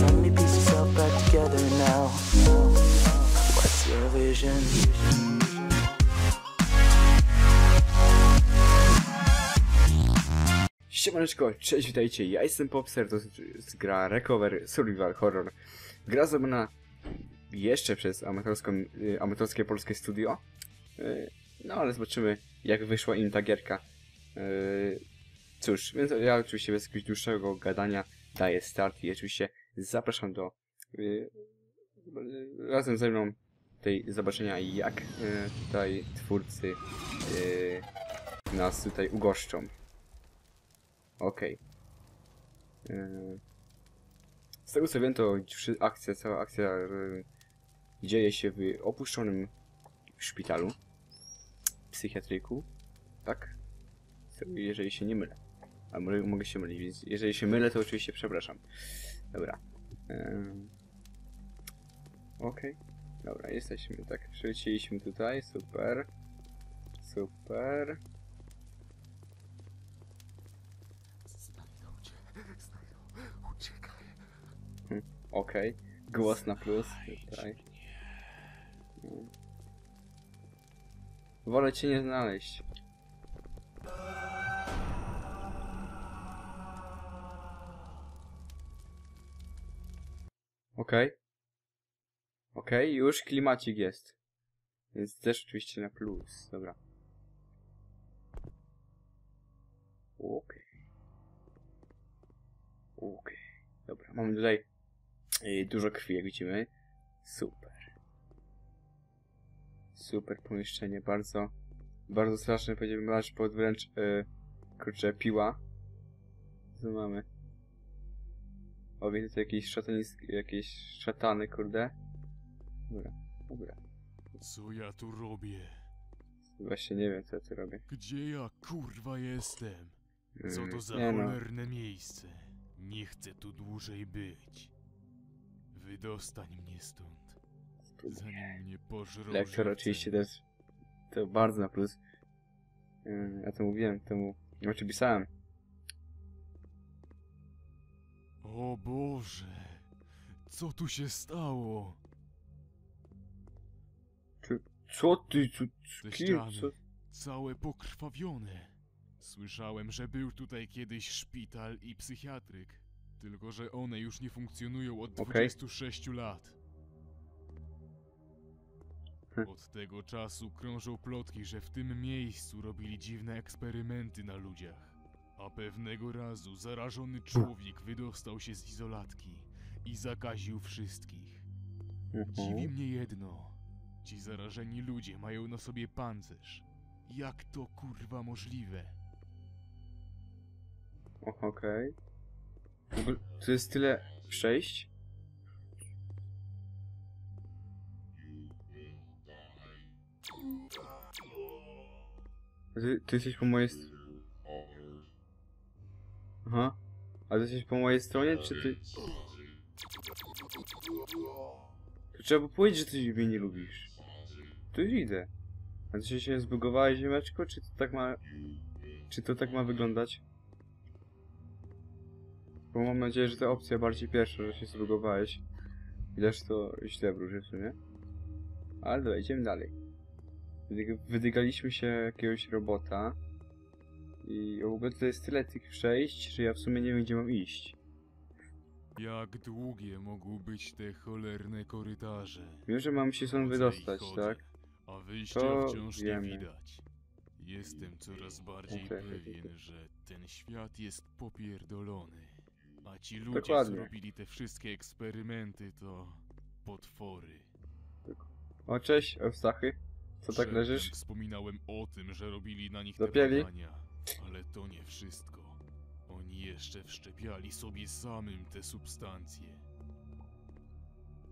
Many pieces all back together now. What's your vision? Siemaneczko, cześć, witajcie, ja jestem Popster, to jest gra Recover Survival Horror. Gra zrobiona jeszcze przez y, amatorskie polskie studio. Y, No ale zobaczymy, jak wyszła im ta gierka. Y, Cóż, więc ja oczywiście bez jakiegoś dłuższego gadania daję start i oczywiście zapraszam do y, razem ze mną tej zobaczenia jak y, tutaj twórcy y, nas tutaj ugoszczą. Okej. Yy. Z tego co wiem, to akcja, cała akcja dzieje się w opuszczonym szpitalu, psychiatryku, tak? Jeżeli się nie mylę. A mogę się mylić, więc jeżeli się mylę, to oczywiście przepraszam. Dobra. Yy. Okej. Dobra, jesteśmy, tak. Przylecieliśmy tutaj, super. Super. Znajdą. Uciekaj. Okej. Głos na plus. Tutaj. Wolę cię nie znaleźć. Okej. Okej, już klimacik jest. Więc też oczywiście na plus. Dobra. Okej. Okej. Dobra, mamy tutaj y, dużo krwi, jak widzimy. Super. Super pomieszczenie, bardzo, bardzo straszne, powiedziałbym aż pod wręcz, y, kurczę, piła. Co mamy? O, widzę tutaj jakieś jakieś szatany, kurde. Dobra, dobra. Co ja tu robię? Właśnie nie wiem, co ja tu robię. Gdzie ja kurwa jestem? Co to za nie no. cholerne miejsce? Nie chcę tu dłużej być. Wydostań mnie stąd, zanim mnie pożrą Lektor oczywiście też to bardzo na plus. Yy, Ja to mówiłem, temu, znaczy pisałem. O Boże, co tu się stało? Co ty, co, Te kim, ściany, co? całe pokrwawione. Słyszałem, że był tutaj kiedyś szpital i psychiatryk. Tylko, że one już nie funkcjonują od Okej. 26 lat. Hm. Od tego czasu krążą plotki, że w tym miejscu robili dziwne eksperymenty na ludziach. A pewnego razu zarażony człowiek wydostał się z izolatki i zakaził wszystkich. Dziwi Mhm. mnie jedno. Ci zarażeni ludzie mają na sobie pancerz. Jak to kurwa możliwe? Okej. Tu jest tyle przejść. Ty, ty jesteś po mojej stronie. Aha. A ty jesteś po mojej stronie, czy ty... To trzeba powiedzieć, że ty mnie nie lubisz. Tu widzę. A ty się zbugowałeś, ziemeczko, czy to tak ma... Czy to tak ma wyglądać? Bo mam nadzieję, że ta opcja bardziej pierwsza, że się zbugowałeś. Ileż to źle wróży w sumie. Ale dobra, idziemy dalej. Wydyg- Wydygaliśmy się jakiegoś robota. I w ogóle to jest tyle tych przejść, że ja w sumie nie wiem gdzie mam iść. Jak długie mogą być te cholerne korytarze? Wiem, że mam się stąd Chodzę i wydostać, chodzę, tak? A wyjścia To wciąż wiemy. nie widać. Jestem coraz bardziej Okej, pewien, że ten świat jest popierdolony. A ci ludzie, Dokładnie. co robili te wszystkie eksperymenty, to potwory. O, cześć, Eustachy. Co tak Przedtem leżysz? Wspominałem o tym, że robili na nich te badania, ale to nie wszystko. Oni jeszcze wszczepiali sobie samym te substancje.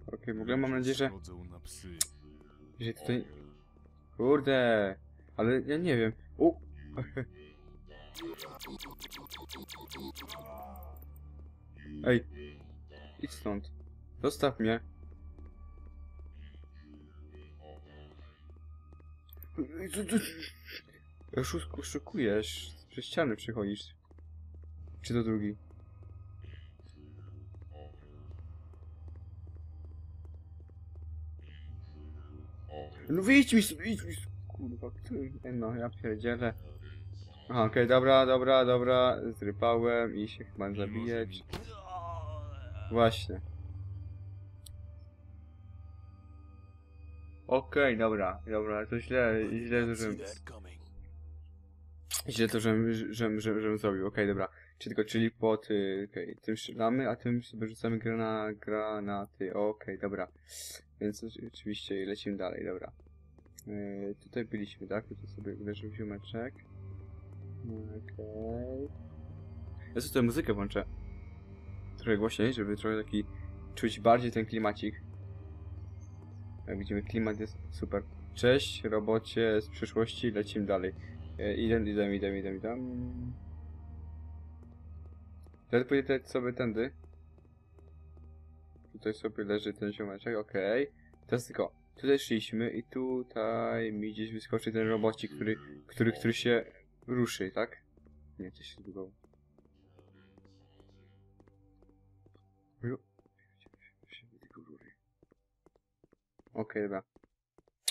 Okej, w ogóle mam nadzieję, że... Schodzą na psy. że tutaj... Kurde! Ale ja nie wiem. U! Ej! Idź stąd. Zostaw mnie. Oszukujesz, przez ściany przechodzisz. Czy to drugi? No wyjdź mi, mi, kurwa, który, no ja pierdzielę. Aha, okej, okay, dobra, dobra, dobra, zrypałem i się chyba zabijać. Właśnie. Okej, okay, dobra, dobra, to źle, źle zrobiłem. Źle to, żem, żem, żem, żem zrobił, okej, dobra. Czyli tylko, czyli pod, y, okej, tym strzelamy, a tym sobie rzucamy grana, granaty, okej, dobra. Więc oczy- oczywiście lecimy dalej, dobra. Yy, tutaj byliśmy, tak? Tutaj sobie leży ziomeczek. Okej. Ja sobie tę muzykę włączę. Trochę głośniej, żeby trochę taki czuć bardziej ten klimacik. Jak widzimy, klimat jest super. Cześć, robocie z przyszłości, lecimy dalej. Idę, idę, idę, idę, idę. Teraz pójdę sobie tędy. Tutaj sobie leży ten ziomeczek, okej. Teraz tylko, tutaj szliśmy i tutaj mi gdzieś wyskoczy ten robocik, który, który, który się ruszy, tak? Nie, coś się zbugowało. Ojo. Okej, dobra.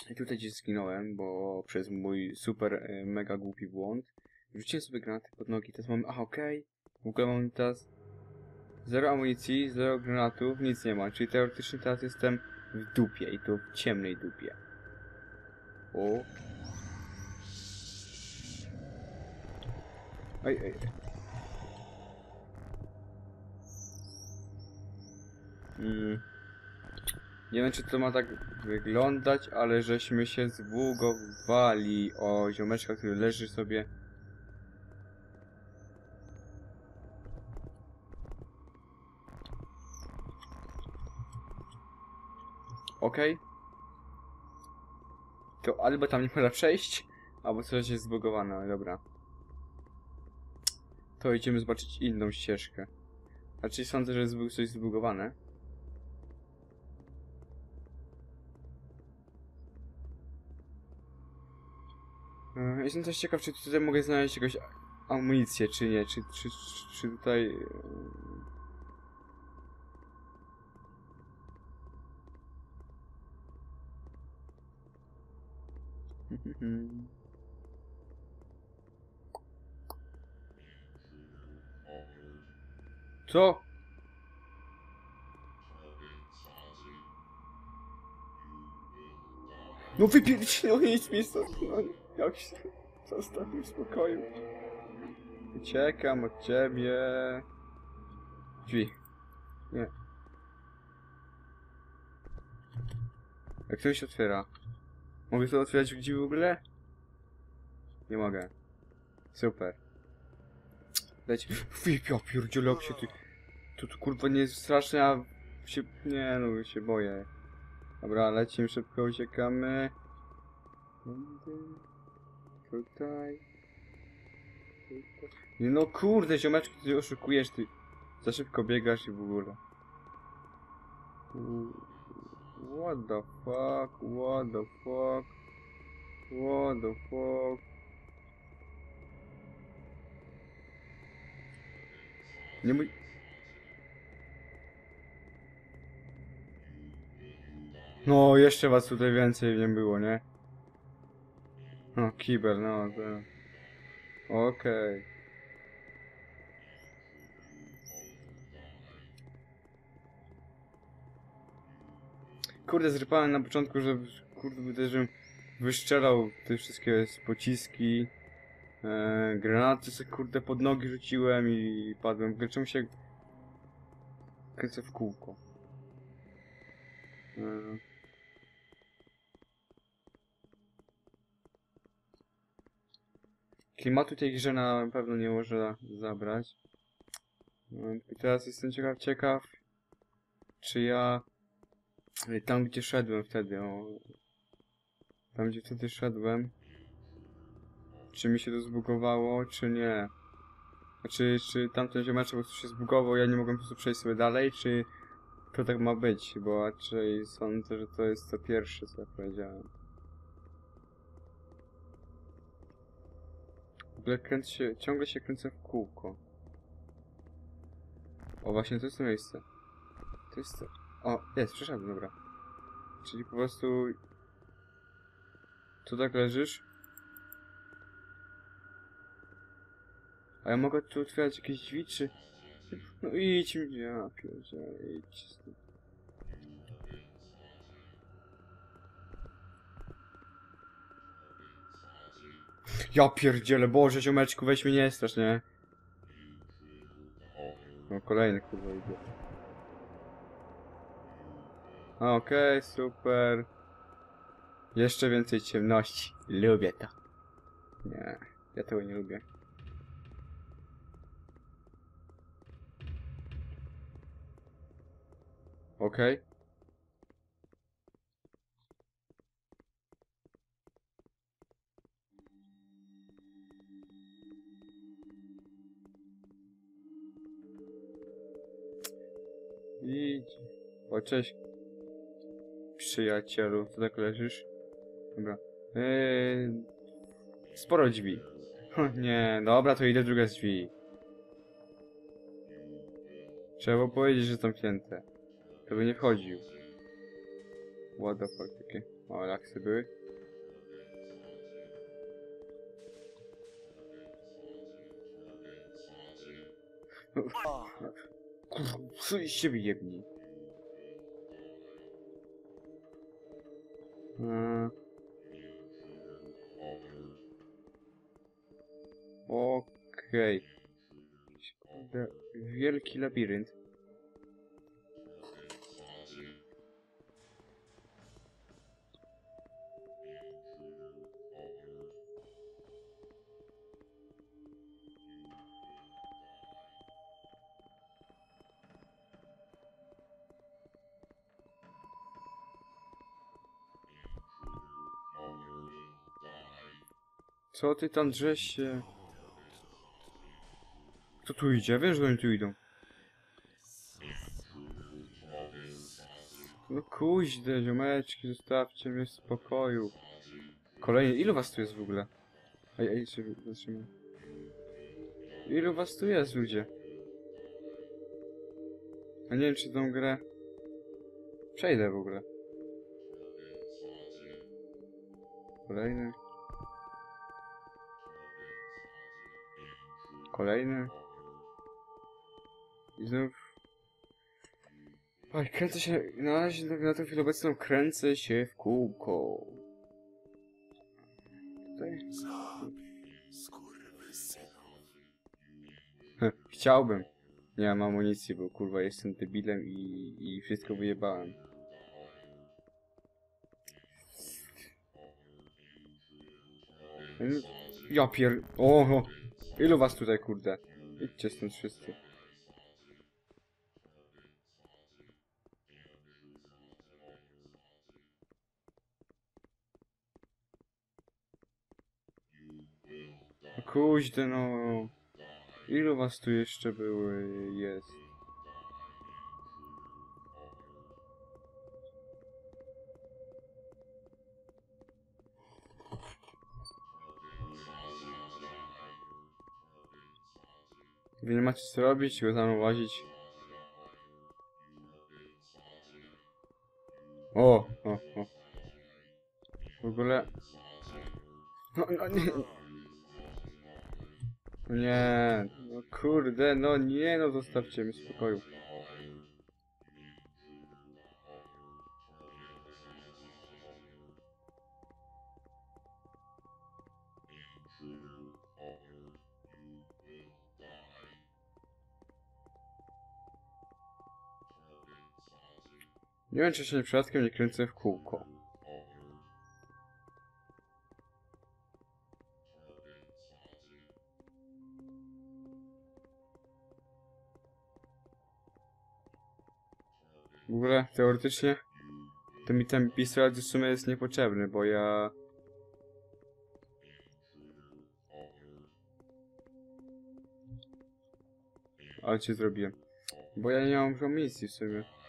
I tutaj gdzieś zginąłem, bo przez mój super, e, mega głupi błąd. Rzuciłem sobie granaty pod nogi, teraz mam... Aha, okej. W ogóle mam teraz... Zero amunicji, zero granatów, nic nie ma. Czyli teoretycznie teraz jestem w dupie i to w ciemnej dupie. O. Ej, ej. Mm. Nie wiem, czy to ma tak wyglądać, ale żeśmy się zbugowali o ziomeczka, który leży sobie. Okej. To albo tam nie można przejść, albo coś jest zbugowane, ale dobra. To idziemy zobaczyć inną ścieżkę. Znaczy sądzę, że jest coś zbugowane. E, Jestem też ciekaw, czy tutaj mogę znaleźć jakąś amunicję, czy nie, czy, czy, czy, czy tutaj... e, Co? No wypierdź, no idź mi stąd, no jak się... Zostaw mnie w spokoju. Uciekam od ciebie. Drzwi. Nie. Jak ktoś się otwiera? Mogę to otwierać drzwi w ogóle? Nie mogę. Super. Dajcie... Wypia pierdziele, jak się ty... Tu, tu kurwa nie jest straszne, a się... Nie no, się boję. Dobra, lecimy szybko, uciekamy. Tutaj. No kurde, ziomeczku, ty oszukujesz, ty za szybko biegasz i w ogóle. What the fuck, what the fuck, what the fuck. Nie mój... No, jeszcze was tutaj więcej nie było, nie? No, kibel, no, to... Okej. Kurde, zrypałem na początku, że kurde, też wyszczelał te wszystkie pociski. E, granaty sobie kurde pod nogi rzuciłem i padłem. Czemu się kręcę w kółko? E, Klimatu tej grze na pewno nie można zabrać. No, I teraz jestem ciekaw, ciekaw, czy ja y, tam gdzie szedłem wtedy, o, tam gdzie wtedy szedłem, czy mi się to zbugowało, czy nie. Znaczy, czy tamten ziomeczek po prostu się zbugował, ja nie mogłem po prostu przejść sobie dalej, czy to tak ma być, bo raczej sądzę, że to jest to pierwsze, co ja powiedziałem. Ogóle kręcę ciągle się kręcę w kółko. O, właśnie to jest to miejsce. To jest to. O, jest, przeszedłem, dobra. Czyli po prostu... Co tak leżysz? A ja mogę tu otwierać jakieś drzwi, czy... No idź mi, ja pierdzielę, idź stąd. Ja pierdzielę, Boże, ziomeczku, weź mnie nie strasz, nie? No kolejny kurwa idzie. Okej, super. Jeszcze więcej ciemności. Lubię to. Nie, ja tego nie lubię. Okej. Idź. O, cześć. Przyjacielu, co tak leżysz? Dobra. Eee, sporo drzwi. Nie, dobra, to idę w drugie drzwi. Trzeba powiedzieć, że zamknięte. To by nie wchodził. What the fuck, takie małe laksy były. Kurwa, co z siebie jebni? Eee. Okej. Kurde, Wielki labirynt. Co ty tam drzesz się? Kto tu idzie? Wiesz, że oni tu idą. No kuźde, ziomeczki, zostawcie mnie w spokoju. Kolejny, ilu was tu jest w ogóle? Ej, ej, zatrzymaj. Ilu was tu jest, ludzie? A nie wiem, czy tą grę... Przejdę w ogóle. Kolejny. Kolejny. I znów... Oj, kręcę się... Na razie na, na tę chwilę obecną kręcę się w kółko. Tutaj. Heh, Chciałbym. Nie mam amunicji, bo kurwa jestem debilem i, i wszystko wyjebałem. Ja pier... Oho! Ilu was tutaj, kurde? Idźcie stąd wszyscy. Kuźdy, no. Ilu was tu jeszcze były? Jest. Wy nie macie co robić, go tam łazić. O, o, o. W ogóle... No, no nie... No Nie, no kurde, no nie, no zostawcie w spokoju. Nie wiem, czy się przypadkiem nie kręcę w kółko. W ogóle, teoretycznie, to mi ten pistolet w sumie jest niepotrzebny, bo ja... Ale cię zrobiłem. Bo ja nie mam amunicji w sumie.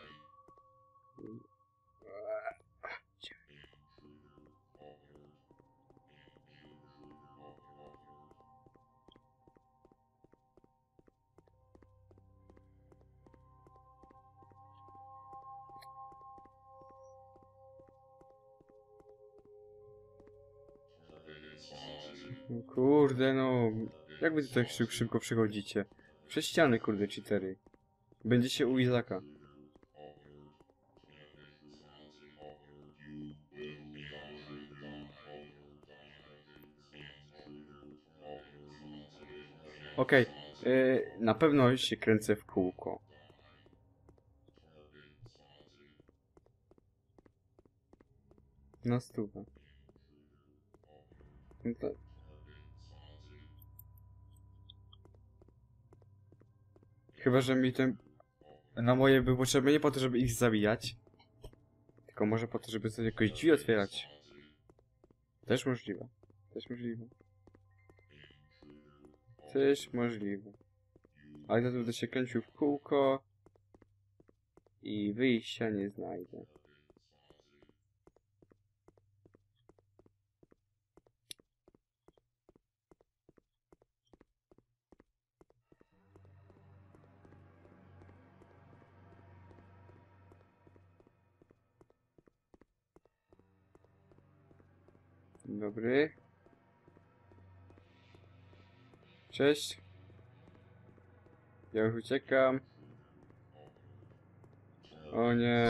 Kurde no, jak wy tutaj tak szybko przechodzicie? Przez ściany kurde cheatery. Będzie się u Izaka. Okej, yy, na pewno się kręcę w kółko. Na stówę. No to... Chyba, że mi ten... Na moje by potrzebne nie po to, żeby ich zabijać. Tylko może po to, żeby sobie jakoś drzwi otwierać. Też możliwe. Też możliwe. Też możliwe. Ale to będę się kręcił w kółko. I wyjścia nie znajdę. Dobry. Cześć. Ja już uciekam. O nie.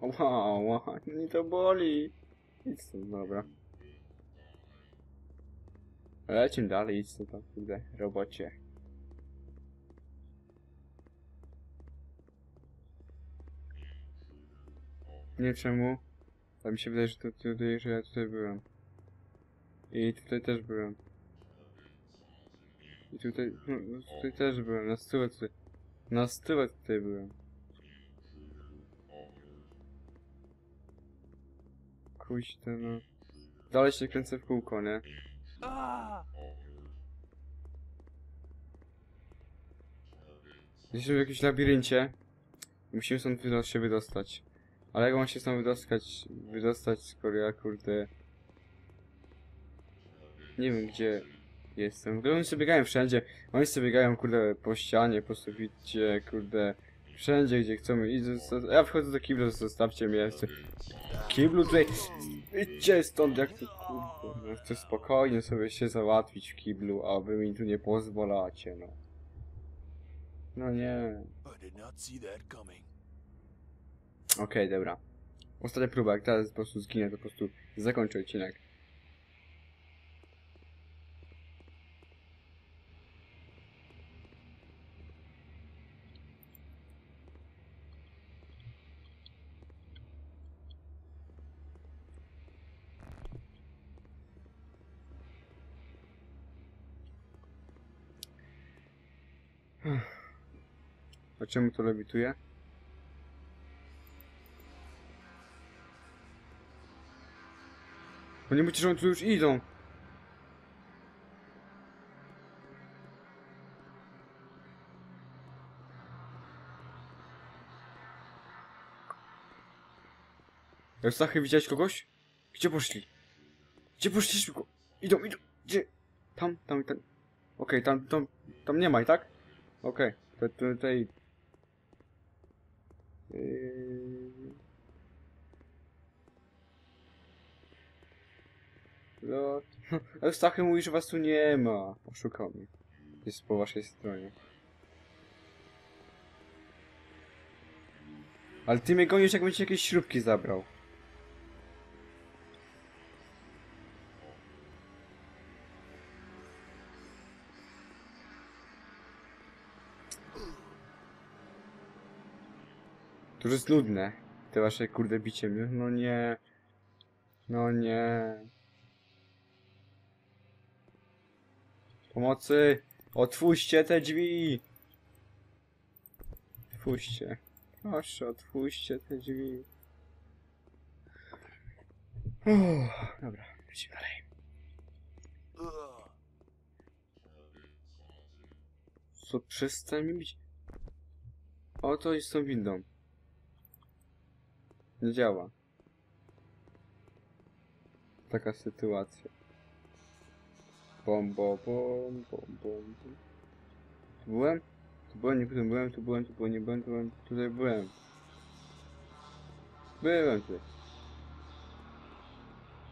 Wow, wow, mnie to boli. Idź stąd, dobra. Lecimy dalej, idź stąd, kurde, robocie. Nie czemu, ale mi się wydaje, że, to, tutaj, że ja tutaj byłem. I tutaj też byłem. I tutaj, no, no, tutaj też byłem, na stówę tutaj. Na stówę tutaj byłem. Kuźte no. Dalej się kręcę w kółko, nie? Jesteśmy w jakimś labiryncie. Musimy stąd się wydostać. Ale jak mam się stąd wydostać, wydostać, skoro ja kurde... Nie wiem gdzie jestem. W ogóle oni sobie biegają wszędzie. Oni sobie biegają kurde po ścianie, po suficie, kurde... Wszędzie gdzie chcą i zosta- Ja wchodzę do kiblu, zostawcie mnie. Chcę... Kiblu tutaj... Idźcie stąd jak to kurde. Ja chcę spokojnie sobie się załatwić w kiblu, a wy mi tu nie pozwalacie, no. No nie. Okej, dobra. Ostatnia próba, jak teraz po prostu zginę, to po prostu zakończę odcinek. A czemu to lewituje? Bo nie mówicie, że oni tu już idą. Eustachy, widziałeś kogoś? Gdzie poszli? Gdzie poszli szybko? Idą, idą, gdzie? Tam, tam, tam. Okej, tam, tam, tam nie ma i tak? Okej, to to tutaj... Yy... No, Eustachy mówi, że was tu nie ma. Oszukał mnie. Jest po waszej stronie. Ale ty mnie gonisz, ci jakieś śrubki zabrał. To już jest nudne. Te wasze kurde bicie mnie. No nie. No nie. Pomocy! Otwórzcie te drzwi! Otwórzcie. Proszę, otwórzcie te drzwi. Uff, dobra, lecimy dalej. Co, przestań mi bić? Oto jest tą windą. Nie działa. Taka sytuacja. Bom, bom, bom, bom, bom. Tu byłem? Tu byłem, nie tu byłem, tu byłem, tu byłem, nie byłem, tu byłem, tutaj byłem. Byłem tutaj.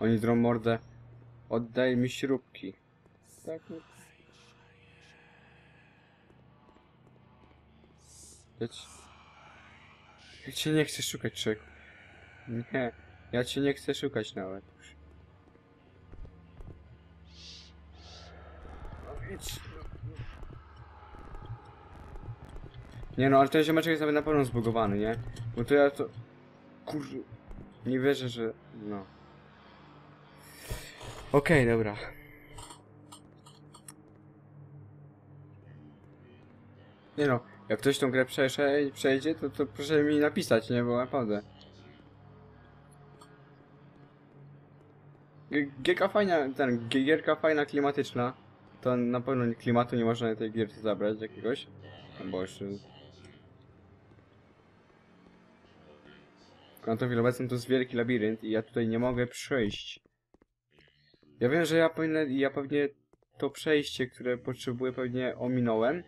Oni drą mordę. Oddaj mi śrubki. Tak, no. Ja cię nie chcę szukać, człowieku. Nie, ja cię nie chcę szukać nawet. No. Nie no, ale ten ziomeczek jest nawet na pewno zbugowany, nie? Bo to ja to... Kur... Nie wierzę, że... No. Okej, dobra. Nie no, jak ktoś tą grę przejdzie, przejdzie to, to proszę mi napisać, nie? Bo naprawdę. Gierka fajna, ten, gi- gierka fajna, klimatyczna. To na pewno klimatu nie można tej gierce zabrać jakiegoś. Bo jeszcze... Na to chwilę obecną to jest wielki labirynt i ja tutaj nie mogę przejść. Ja wiem, że ja powinien, ja pewnie to przejście, które potrzebuję pewnie ominąłem.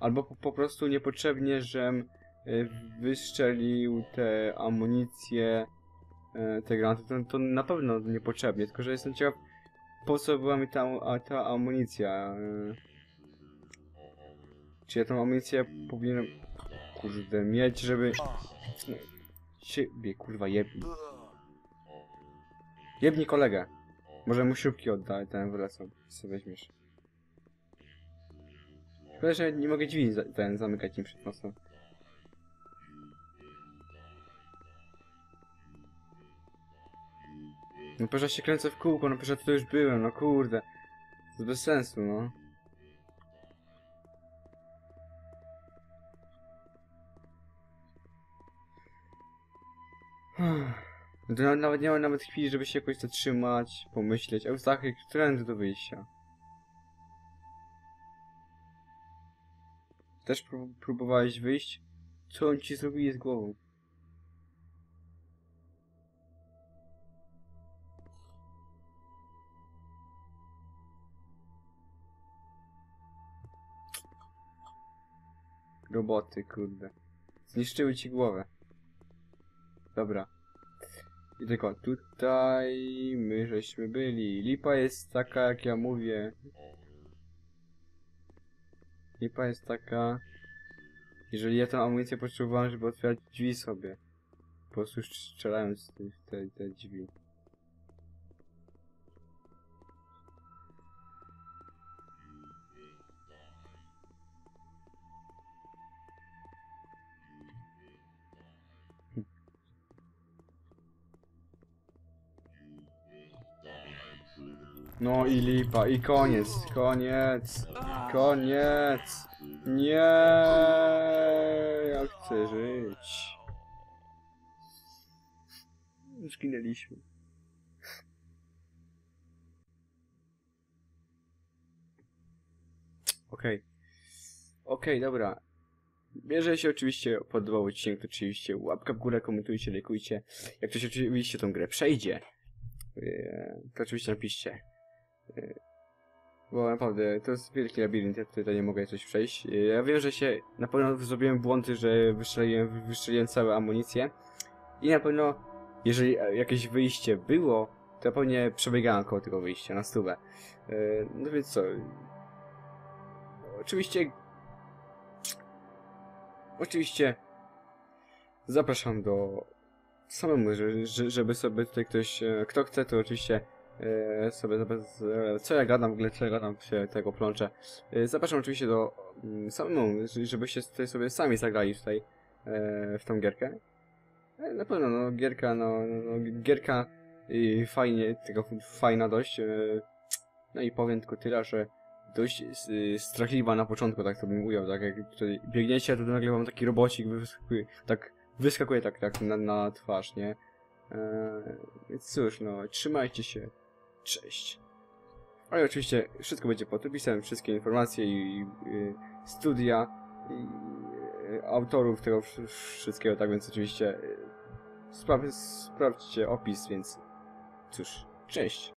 Albo po, po prostu niepotrzebnie, żem y, wystrzelił te amunicje, te granaty, to, to na pewno niepotrzebnie, tylko że jestem ciekaw, po co była mi ta, a, ta amunicja. y. Czy ja tą amunicję powinienem, kurde, mieć, żeby... Ciebie, kurwa, jebni. Jebni kolegę. Może mu śrubki oddaj, ten wracam, co weźmiesz. Szkoda, że nie mogę drzwi za, ten zamykać im przed nosem. No przecież się kręcę w kółko, no przecież to już byłem, no kurde. To jest bez sensu, no. No to na- nawet nie ma nawet chwili, żeby się jakoś zatrzymać, pomyśleć. Eustachy, którędy do wyjścia? Też prób próbowałeś wyjść? Co on ci zrobił z głową? Roboty, kurde. Zniszczyły ci głowę. Dobra. I tylko tutaj my żeśmy byli. Lipa jest taka, jak ja mówię. Lipa jest taka... Jeżeli ja tą amunicję potrzebowałem, żeby otwierać drzwi sobie. Po prostu strzelając te, te, te drzwi. No i lipa, i koniec, koniec, koniec. Nie, ja chcę żyć. Zginęliśmy. Okej. Okej, dobra. Jeżeli się oczywiście podobał odcinek, to oczywiście łapka w górę, komentujcie, lajkujcie. Jak ktoś oczywiście tą grę przejdzie, yy, to oczywiście napiszcie. Yy, Bo naprawdę, to jest wielki labirynt, ja tutaj nie mogę coś przejść. Yy, Ja wiem, że się, na pewno zrobiłem błądy, że wystrzeliłem, wystrzeliłem całe amunicje. I na pewno, jeżeli jakieś wyjście było, to pewnie przebiegałem koło tego wyjścia na stówę. Yy, No więc co? Oczywiście... Oczywiście... Zapraszam do samemu, że- że- żeby sobie tutaj ktoś, e, kto chce, to oczywiście e, sobie e, co ja gadam, w ogóle co ja gadam, się tego plączę. E, Zapraszam oczywiście do mm, samemu, ż- żebyście tutaj sobie sami zagrali tutaj w tą gierkę. Na pewno, no, gierka, no, no gierka i fajnie, tylko fajna dość. No i powiem tylko tyle, że dość strachliwa na początku, tak to bym ujął, tak jak tutaj biegniecie, to nagle wam taki robocik wyskakuje, tak wyskakuje tak, tak na, na twarz, nie? Eee, cóż, no, trzymajcie się. Cześć. Ale oczywiście wszystko będzie pod opisem, wszystkie informacje i, i y, studia i y, autorów tego wsz- wszystkiego, tak więc oczywiście y, spra sprawdźcie opis, więc cóż, cześć.